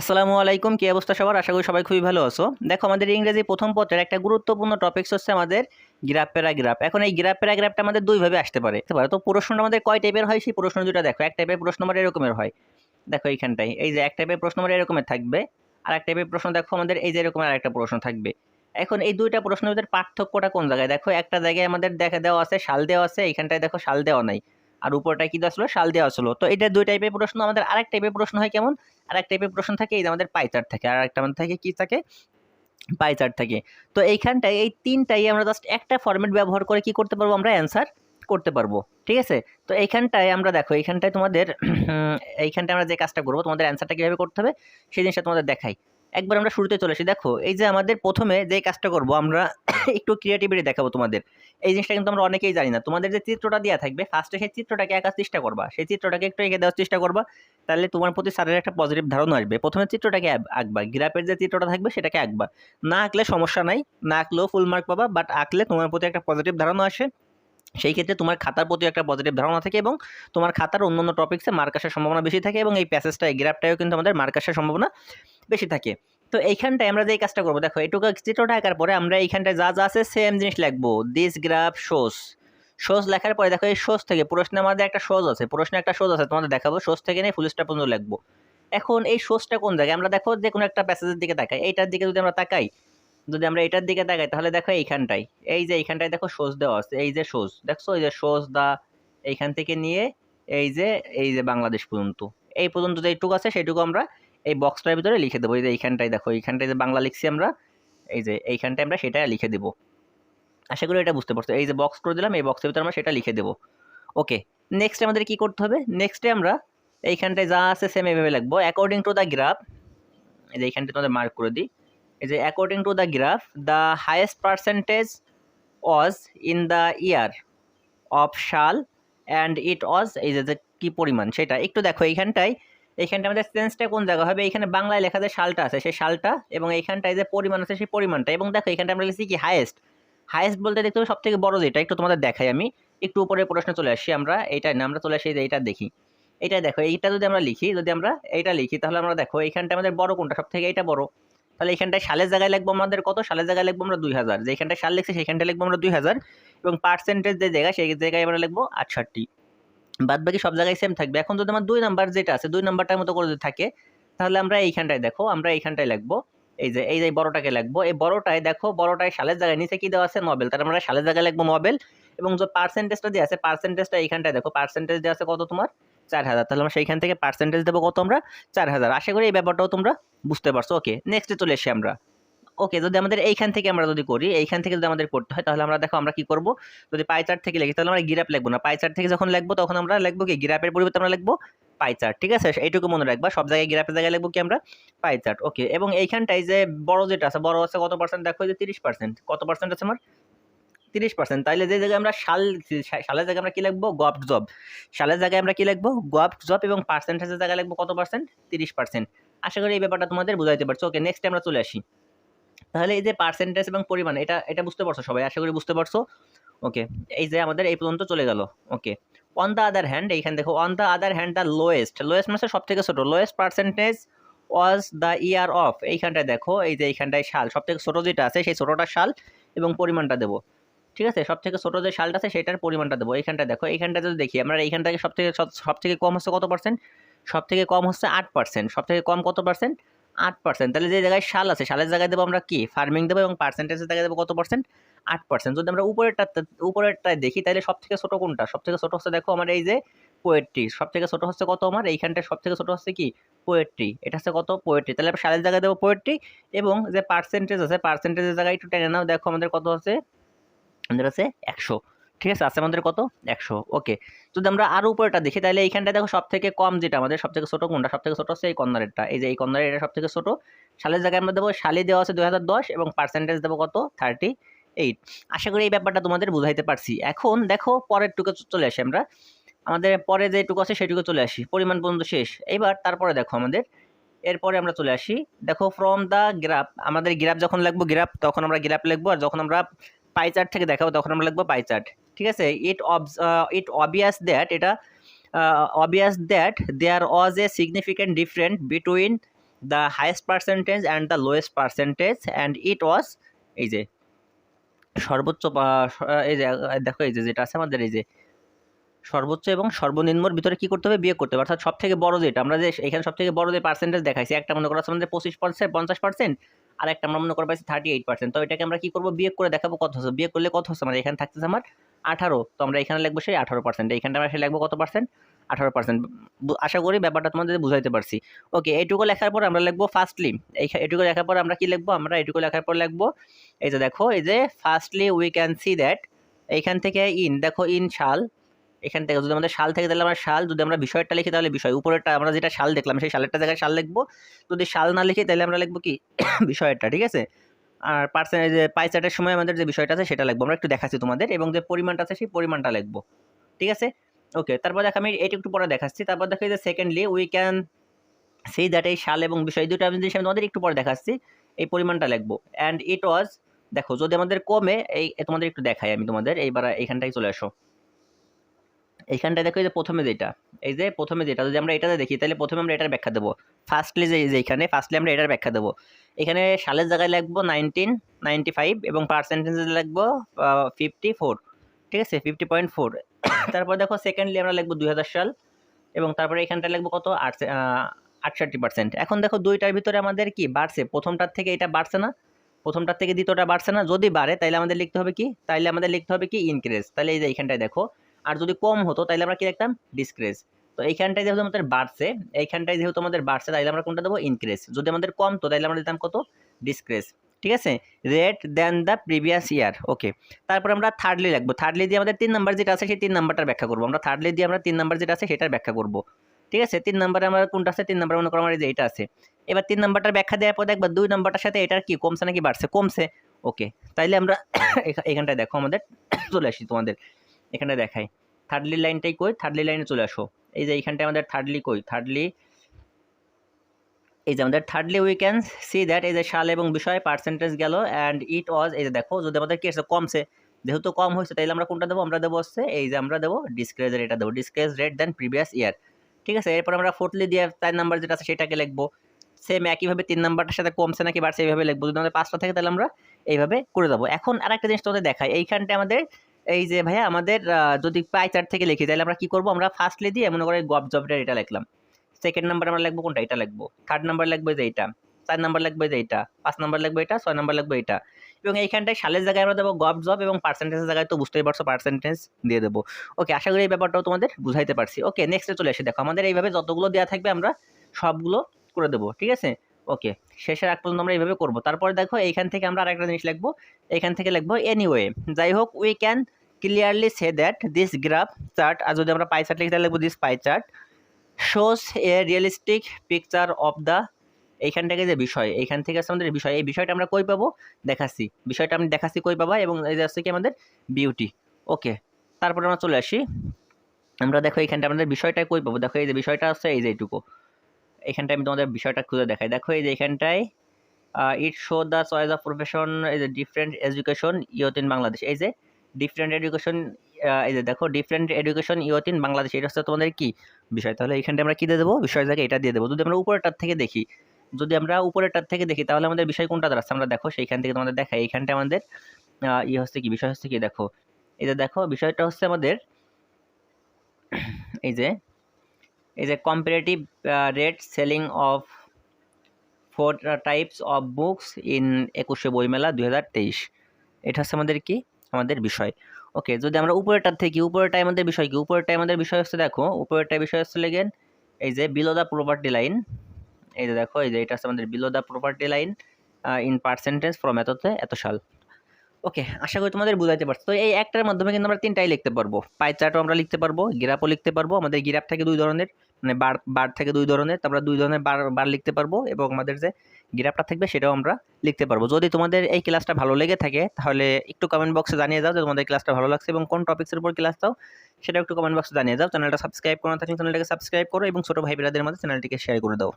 আসসালামু আলাইকুম, কি অবস্থা সবার? আশা করি সবাই খুবই ভালো আছো। দেখো, আমাদের ইংরেজি প্রথম পত্রের একটা গুরুত্বপূর্ণ টপিকস হচ্ছে আমাদের গ্রাফ প্যারাগ্রাফ এখন এই গ্রাফ প্যারাগ্রাফটা আমাদের দুইভাবে আসতে পারে। তো প্রশ্নটা আমাদের কয় টাইপের হয়? সেই প্রশ্ন দুটো দেখো। এক টাইপের প্রশ্ন আমার এরকমের হয়। দেখো এইখানটাই এই যে এক টাইপের প্রশ্ন আমার এরকমের থাকবে। আর এক টাইপের প্রশ্ন দেখো আমাদের, এই যে এরকমের আরেকটা প্রশ্ন থাকবে। এখন এই দুইটা প্রশ্নের ভিতরে পার্থক্যটা কোন জায়গায়? দেখো একটা জায়গায় আমাদের দেখা দেওয়া আছে শাল দেওয়া আছে, এইখানটায় দেখো শাল দেওয়া নাই। আর উপরটা কি দেওয়া ছিল? শাল দেওয়া ছিল। তো এটা দুই টাইপের প্রশ্ন। আমাদের আরেক টাইপের প্রশ্ন হয় কেমন? আর এক টাইপের প্রশ্ন থাকে, এই যে আমাদের পাইচার থাকে। আর একটা আমাদের থাকে কি থাকে? পাইচার থাকে। তো এইখানটায়, এই তিনটাই আমরা জাস্ট একটা ফরম্যাট ব্যবহার করে কি করতে পারব? আমরা অ্যান্সার করতে পারব। ঠিক আছে? তো এইখানটায় আমরা দেখো, এইখানটায় তোমাদের, এইখানটায় আমরা যে কাজটা করব, তোমাদের অ্যান্সারটা কীভাবে করতে হবে? সেই জিনিসটা তোমাদের দেখাই। একবার আমরা শুরুতে চলে আসি। দেখো, এই যে আমাদের প্রথমে যে কাজটা করব, আমরা একটু ক্রিয়েটিভিটি দেখাবো তোমাদের। এই জিনিসটা কিন্তু আমরা অনেকেই জানি না। তোমাদের যে চিত্রটা দেওয়া থাকবে ফার্স্টে সেই চিত্রটাকে আঁকার চেষ্টা করবা। সেই চিত্রটাকে একটু এঁকে দেওয়ার চেষ্টা করবা। তাহলে তোমার প্রতি স্যারের একটা পজিটিভ ধারণা আসবে। প্রথমে চিত্রটাকে আঁকবা। গ্রাফের যে চিত্রটা থাকবে, সেটাকে আঁকবা। না আঁকলে সমস্যা নাই। না আঁকলেও ফুল মার্ক পাবা বাট আঁকলে তোমার প্রতি একটা পজিটিভ ধারণা আসে। সেই ক্ষেত্রে তোমার খাতার প্রতি একটা পজিটিভ ধারণা থাকে এবং তোমার খাতার অন্যান্য টপিক্সে মার্ক আসার সম্ভাবনা বেশি থাকে এবং এই প্যাসেজটা এই গ্রাফটাও কিন্তু আমাদের মার্ক আসার সম্ভাবনা বেশি থাকে। তো এইখানটায় আমরা যে কাজটা করব, দেখো, এটুকু চিত্রটা আঁকার পরে আমরা এইখানটায় যা যা আছে সেম জিনিস লিখব। দিস গ্রাফ শোস শোজ লেখার পরে দেখো, এই শোজ থেকে প্রশ্নে আমাদের একটা শোজ আছে। প্রশ্নে একটা শোজ আছে, তোমাদের দেখাবো। শোজ থেকে নিয়ে ফুল স্টপ পর্যন্ত লিখব। এখন এই শোজটা কোন জায়গায়? আমরা দেখো যে কোনো একটা প্যাসেজের দিকে তাকাই। এইটার দিকে যদি আমরা তাকাই যদি আমরা এটার দিকে তাকাই, তাহলে দেখো এইখানটায়, এই যে এইখানটায় দেখো শোজ দেওয়া আছে, এই যে শোজ দেখছ? এই যে শোজ দা, এইখান থেকে নিয়ে এই যে এই যে বাংলাদেশ পর্যন্ত। এই পর্যন্ত যেটুকু আছে সেটুকু আমরা এই বক্সটার ভিতরে লিখে দেবো। এই যে এইখানটায় দেখো, এইখানটায় যে বাংলা লিখছি আমরা, এই যে এইখানটায় আমরা সেটা লিখে দেবো। আশা করি এটা বুঝতে পারছ। এই যে বক্স করে দিলাম, এই বক্সের ভিতরে আমরা সেটা লিখে দেবো। ওকে নেক্সট আমাদের কি করতে হবে? নেক্সটে আমরা এইখানটায় যা আছে সেম এভাবে লিখব। অ্যাকর্ডিং টু দ্য গ্রাফ এই যে এইখানটায় তোমাদের মার্ক করে দিই। এই যে according to the graph the highest percentage was in the year of শাল অ্যান্ড ইট ওয়াজ এই যে কী পরিমাণ, সেটা। একটু দেখো এইখানটায়। এইখানটা আমাদের সেন্সটা কোন জায়গা হবে? এখানে বাংলায় লেখা যে শালটা আছে, সেই শালটা এবং এইখানটায় যে পরিমাণ আছে, সেই পরিমাণটা। এবং দেখো এখানটা আমরা লিখছি কি হায়েস্ট হায়েস্ট বলতে দেখতে হবে সব থেকে বড় যেটা। একটু তোমাদের দেখাই আমি। একটু উপরে প্রশ্ন চলে আসি আমরা। এইটাই না, আমরা চলে আসি যে এইটা দেখি। এইটা দেখো, এইটা যদি আমরা লিখি, যদি আমরা এইটা লিখি, তাহলে আমরা দেখো এইখানটা আমাদের বড় কোনটা? সব থেকে এইটা বড়। তাহলে এইখানটায় সালের জায়গায় লিখব আমাদের কত? সালের জায়গায় লিখব আমরা দুই হাজার। যেখানটায় সাল লিখছি সেইখানটায় লিখব আমরা দুই হাজার। এবং পার্সেন্টেজ যে জায়গা, সেই জায়গায় আমরা লিখব আটষট্টি। বাদ বাকি সব জায়গায় সেম থাকবে। এখন যদি আমার দুই নাম্বার যেটা আছে, দুই নাম্বারটার মতো করে যদি থাকে, তাহলে আমরা এইখানটায় দেখো, আমরা এইখানটায় লিখব। এই যে এই যে বড়টাকে লিখব। এই বড়টায় দেখো, বড়টায় সালের জায়গায় নিচে কি দেওয়া আছে? নবেল তাহলে আমরা সালের জায়গায় লিখব নবেল এবং যে পার্সেন্টেজটা দিয়ে আছে পার্সেন্টেজটা এইখানটায় দেখো। পার্সেন্টেজ দেওয়া আছে কত তোমার? চার হাজার। তাহলে আমরা সেইখান থেকে পার্সেন্টেজ দেবো কত আমরা? চার হাজার। আশা করি এই ব্যাপারটাও তোমরা বুঝতে পারছ। ওকে নেক্সটে চলে এসে আমরা। ওকে যদি আমাদের এইখান থেকে আমরা যদি করি, এইখান থেকে যদি আমাদের করতে হয়, তাহলে আমরা দেখো আমরা কি করব? যদি পাইচার্ট থেকে লিখি, তাহলে আমরা গিরাপ লিখব না। পাইচার্ট থেকে যখন লিখব, তখন আমরা লিখব কি? গিরাপের পরিবর্তে আমরা লিখব পাইচার্ট ঠিক আছে? এইটুকু মনে রাখবা। সব জায়গায় গিরাপের জায়গায় লিখব কি আমরা? পাইচার্ট ওকে এবং এইখানটায় যে বড় যেটা আছে, বড় আছে কত পার্সেন্ট দেখো যে তিরিশ পার্সেন্ট কত পার্সেন্ট আছে আমার? তিরিশ পার্সেন্ট তাইলে যে জায়গায় আমরা সাল, সালের জায়গায় আমরা কি লিখব? গভট জব সালের জায়গায় আমরা কি লিখব? গভট জব এবং পার্সেন্টেজের জায়গায় লিখব কত পার্সেন্ট তিরিশ পার্সেন্ট আশা করি এই ব্যাপারটা তোমাদের বুঝাইতে পারছ। ওকে নেক্সট আমরা চলে আসি। তাহলে এই যে পার্সেন্টেজ এবং পরিমাণ, এটা এটা বুঝতে পারছ সবাই? আশা করি বুঝতে পারছ? ওকে এই যে আমাদের এই পর্যন্ত চলে গেল। Okay on the other hand এইখানে দেখো on the other hand the lowest lowest মানে সব থেকে ছোটো। Lowest percentage was the year of এইখানটায় দেখো, এই যে এইখানটায় শাল সব থেকে ছোটো যেটা আছে, সেই ছোটোটা শাল এবং পরিমাণটা দেবো। ঠিক আছে? সব থেকে ছোটো যে শালটা আছে, সেটার পরিমাণটা দেবো। এইখানটা দেখো, এইখানটা যদি দেখি, আমরা এইখান থেকে সব থেকে সব থেকে কম হচ্ছে কত পার্সেন্ট সব থেকে কম হচ্ছে আট পার্সেন্ট সব থেকে কম কত পার্সেন্ট আট পার্সেন্ট তাহলে যে জায়গায় শাল আছে, শালের জায়গায় দেবো আমরা কি? ফার্মিং দেবো এবং পার্সেন্টেজের জায়গায় দেবো কত পার্সেন্ট আট পার্সেন্ট যদি আমরা উপরেরটা, উপরেরটায় দেখি, তাহলে সব থেকে ছোটো কোনটা? সব থেকে ছোটো হচ্ছে দেখো আমার এই যে পোয়েট্রি সব থেকে ছোটো হচ্ছে কত আমার? এইখানটায় সব থেকে ছোটো হচ্ছে কি? পোয়েট্রি এটা হচ্ছে কত? পোয়েট্রি তাহলে শালের জায়গায় দেবো পোয়েট্রি এবং যে পার্সেন্টেজ আছে পার্সেন্টেজের জায়গায় একটু টেনে নাও। দেখো আমাদের কত হচ্ছে? আমাদের আছে একশো। ঠিক আছে? আছে আমাদের কত? একশো। ওকে। যদি আমরা আরও উপরেটা দেখি, তাহলে এইখানটায় দেখো সব থেকে কম যেটা আমাদের সব থেকে ছোটো কোনটা? সব থেকে ছোটো হচ্ছে এই কর্নারেরটা এই যে এই কর্নারের এটা সব থেকে ছোটো। সালের জায়গায় আমরা দেবো সালে দেওয়া আছে দুই হাজার দশ এবং পার্সেন্টেজ দেবো কত? থার্টি এইট আশা করি এই ব্যাপারটা তোমাদের বুঝাইতে পারছি। এখন দেখো পরের টুকু চলে আসি আমরা। আমাদের পরে যেটুকু আছে সেটুকু চলে আসি। পরিমাণ পর্যন্ত শেষ। এইবার তারপরে দেখো আমাদের। এরপরে আমরা চলে আসি। দেখো ফ্রম দ্য গ্রাফ আমাদের গ্রাফ যখন লাগবো গ্রাফ তখন আমরা গ্রাফ লিখব। আর যখন আমরা পাই চার্ট থেকে দেখাবো, তখন আমরা লিখব পাই চার্ট ঠিক আছে? It obs it obvious that এটা obvious that there was a significant different between the highest percentage and the lowest percentage and it was এই যে, সর্বোচ্চ এই যে, দেখো এই যে, যেটা আছে আমাদের, এই যে, সর্বোচ্চ এবং সর্বনিম্নর ভিতরে কি করতে হবে? বিয়োগ করতে হবে। অর্থাৎ সব থেকে বড় যেটা, আমরা যে এখানে সব থেকে বড় যে পার্সেন্টেজ দেখাইছি, একটা মনে করো আছে আমাদের পঁচিশ পার্সেন্ট পঞ্চাশ পার্সেন্ট আর একটা আমরা মনে করো পাইছি থার্টি এইট পার্সেন্ট তো এটাকে আমরা কি করব? বিয়োগ করে দেখাবো কত হচ্ছে? বিয়োগ করলে কত হচ্ছে? আমার এখানে থাকতেছে আমার আঠারো। তো আমরা এখানে লিখব সেই আঠারো পার্সেন্ট এইখানটা আমরা সেই লিখব কত পার্সেন্ট আঠারো পার্সেন্ট আশা করি ব্যাপারটা তোমাদের বুঝাইতে পারছি। ওকে, এইটুকু লেখার পর আমরা লিখব ফার্স্টলি এই এটুকু লেখার পর আমরা কি লিখব? আমরা এটুকু লেখার পর লিখব, এই যে দেখো, এই যে firstly we can see that এইখান থেকে ইন দেখো ইন শাল এখান থেকে যদি আমাদের শাল থেকে তাহলে আমরা শাল, যদি আমরা বিষয়টা লিখি তাহলে বিষয়, উপরেরটা আমরা যেটা শাল দেখলাম, সেই শালেরটা জায়গায় শাল লিখব। যদি শাল না লিখি তাহলে আমরা লিখব কি? বিষয়টা, ঠিক আছে? আর পার্সেন্টেজ পাই চার্টের সময় আমাদের যে বিষয়টা আছে সেটা লিখব। আমরা একটু দেখাচ্ছি তোমাদের এবং যে পরিমাণটা আছে সেই পরিমাণটা লিখব। ঠিক আছে? ওকে তারপর দেখো আমি এটা একটু পরে দেখাচ্ছি। তারপর দেখো যে সেকেন্ডলি উই ক্যান সেই দ্যাট এই শাল এবং বিষয় দুটো আমি জিনিস আমি তোমাদের একটু পরে দেখাচ্ছি। এই পরিমাণটা লিখব। অ্যান্ড ইট ওয়াজ দেখো, যদি আমাদের কমে, এই তোমাদের একটু দেখাই আমি তোমাদের। এইবার এইখানটায় চলে আসো। এইখানটায় দেখো এই যে প্রথমে যেটা, এই যে প্রথমে যেটা, যদি আমরা এটাতে দেখি, তাহলে প্রথমে আমরা এটার ব্যাখ্যা দেবো। ফার্স্টলি যে এখানে ফার্স্টলি আমরা এটার ব্যাখ্যা দেবো। এখানে সালের জায়গায় লাগবো নাইনটিন নাইনটি ফাইভ এবং পার্সেন্টেজে লাগবো ফিফটি ফোর ঠিক আছে? ফিফটি পয়েন্ট ফোর তারপর দেখো সেকেন্ডলি আমরা লিখব দুই হাজার সাল এবং তারপরে এখানটা লাগবো কত? আট আটষট্টি পার্সেন্ট এখন দেখো দুইটার ভিতরে আমাদের কি বাড়ছে? প্রথমটার থেকে এটা বাড়ছে না? প্রথমটার থেকে দ্বিতীয়টা বাড়ছে না? যদি বাড়ে তাহলে আমাদের লিখতে হবে কি? তাহলে আমাদের লিখতে হবে কি? ইনক্রিজ তাহলে এই যে এইখানটায় দেখো আর যদি কম হতো তাহলে আমরা কি লিখতাম? ডিসক্রেজ তো এইখানটায় যেহেতু আমাদের বাড়ছে, এইখানটায় যেহেতু আমাদের বাড়ছে তাহলে আমরা কোনটা দেবো? ইনক্রিজ যদি আমাদের কম তো তাহলে আমরা দিতাম কত? ডিসক্রেজ ঠিক আছে? Rate then the previous year okay তারপর আমরা থার্ডলি লিখব। থার্ডলি দিয়ে আমাদের তিন নাম্বার যেটা আছে, সেই তিন নাম্বারটার ব্যাখ্যা করব। আমরা থার্ডলি দিয়ে আমরা তিন নাম্বার যেটা আছে, সেটার ব্যাখ্যা করব। ঠিক আছে? তিন নাম্বারে আমার কোনটা আছে? তিন নাম্বার মনে করো আমার যে এটা আছে। এবার তিন নাম্বারটার ব্যাখ্যা দেওয়ার পর দেখবা দুই নাম্বারটার সাথে এটার কি, কমছে নাকি বাড়ছে? কমছে। ওকে তাইলে আমরা এখা- এখানটায় দেখো আমাদের, চলে আসি তোমাদের। এখানে দেখাই। থার্ডলি লাইনটাই কই? থার্ডলি লাইনে চলে আসো। এই যে এইখানটায় আমাদের থার্ডলি কই? থার্ডলি এই যে আমাদের thirdly we can see that এই যে সাল এবং বিষয় পার্সেন্টেজ গেল অ্যান্ড ইট ওয়াজ এই যে দেখো, যদি আমাদের কি আছে কমছে, যেহেতু কম হয়েছে, তাইলে আমরা কোনটা দেবো? আমরা দেবো হচ্ছে, এই যে আমরা দেবো ডিসক্রেজ রেটটা দেবো। ডিসক্রেজ রেট দেন প্রিভিয়াস ইয়ার ঠিক আছে? এরপর আমরা ফোর্থলি দিয়ে চার নাম্বার যেটা আছে, সেটাকে লিখব। সেম একইভাবে তিন নাম্বারটার সাথে কমছে নাকি বাড়ছে, এইভাবে লিখব। যদি আমাদের পাঁচটা থাকে তাহলে আমরা এইভাবে করে দেবো। এখন আরেকটা জিনিস তোমাদের দেখাই। এইখানটা আমাদের এই যে ভাইয়া আমাদের যদি পাই চার্ট থেকে লিখি, তাহলে আমরা কি করব? আমরা ফার্স্টলি দিয়ে মনে করে গব জবটা এটা লিখলাম। সেকেন্ড নাম্বার আমরা লিখব কোনটা? এটা লিখব। থার্ড নাম্বার লিখব যে এইটা চার নাম্বার লিখব যে এইটা পাঁচ নাম্বার লিখব এটা। ছয় নাম্বার লিখব এটা। এবং এইখানটায় সালের জায়গায় আমরা দেবো গভ জব এবং পার্সেন্টেজের জায়গায় তো বুঝতেই পারছ পার্সেন্টেজ দিয়ে দেবো। ওকে আশা করি এই ব্যাপারটাও তোমাদের বুঝাইতে পারছি। ওকে নেক্সটে চলে এসে দেখো, আমাদের এইভাবে যতগুলো দেওয়া থাকবে আমরা সবগুলো করে দেবো। ঠিক আছে? ওকে, শেষের আগ পর্যন্ত আমরা এইভাবে করব। তারপরে দেখো এইখান থেকে আমরা আরেকটা জিনিস লিখব। এইখান থেকে লিখব এনিওয়ে যাই হোক we can clearly say that this graph chart আর যদি আমরা পাই চার্ট লিখি, তাহলে লিখব this pie chart shows a realistic picture of the এইখান থেকে যে বিষয়, এইখান থেকে আছে আমাদের বিষয়। এই বিষয়টা আমরা কই পাবো? দেখাচ্ছি। বিষয়টা আমি দেখাচ্ছি কই পাবা? এবং এই যে আছে কি আমাদের? বিউটি ওকে, তারপরে আমরা চলে আসি। আমরা দেখো এইখানটা আমাদের বিষয়টা কই পাবো? দেখো এই যে বিষয়টা আছে, এই যে এইটুকু। এখানটায় আমি তোমাদের বিষয়টা খুঁজে দেখাই। দেখো এই যে এখানটায় it show the choice of profession এই যে ডিফারেন্ট এডুকেশন ইয়ত ইন বাংলাদেশ এই যে ডিফারেন্ট এডুকেশন এই যে দেখো ডিফারেন্ট এডুকেশন ইয়ত ইন বাংলাদেশ এটা হচ্ছে তোমাদের কি বিষয়? তাহলে এইখানটা আমরা কি দিয়ে দেবো? বিষয় জায়গায় এটা দিয়ে দেবো। যদি আমরা উপরেরটার থেকে দেখি, যদি আমরা উপরেরটার থেকে দেখি, তাহলে আমাদের বিষয় কোনটা দাঁড়াচ্ছে? আমরা দেখো সেইখান থেকে তোমাদের দেখাই। এইখানটা আমাদের ইয়ে হচ্ছে কি? বিষয় হচ্ছে কি? দেখো, এই যে দেখো, বিষয়টা হচ্ছে আমাদের, এই যে এই যে comparative rate selling of four types of books in একুশে বইমেলা দুই হাজার তেইশ। এটা হচ্ছে আমাদের কি? আমাদের বিষয়। ওকে যদি আমরা উপরেরটার থেকে উপরেরটাই আমাদের বিষয় কি? উপরেরটাই আমাদের বিষয় হচ্ছে, দেখো উপরেরটাই বিষয় হচ্ছে লেগেন এই যে বিলো দ্য প্রপার্টি লাইন এই যে দেখো, এই যে এটা হচ্ছে আমাদের below the property line in percentage from এততে এত সাল ওকে, আশা করি তোমাদের বুঝাইতে পারছ। তো এই একটার মাধ্যমে কিন্তু আমরা তিনটাই লিখতে পারব। পাই চার্টও আমরা লিখতে পারব গ্রাফও লিখতে পারব। আমাদের গ্রাফ থাকে দুই ধরনের মানে বার বার থেকে দুই ধরনের। তো আমরা দুই ধরনের বার বার লিখতে পারব এবং আমাদের যে গ্রাফটা থাকবে সেটাও আমরা লিখতে পারব। যদি তোমাদের এই ক্লাসটা ভালো লেগে থাকে, তাহলে একটু কমেন্ট বক্সে জানিয়ে দাও যে তোমাদের ক্লাসটা ভালো লাগছে এবং কোন টপিক্সের উপর ক্লাস দাও, সেটা একটু কমেন্ট বক্সে জানিয়ে দাও। চ্যানেলটা সাবস্ক্রাইব করো থাকলে চ্যানেলটাকে সাবস্ক্রাইব করো এবং ছোটো ভাই বোনেদের মধ্যে চ্যানেলটিকে শেয়ার করে দাও।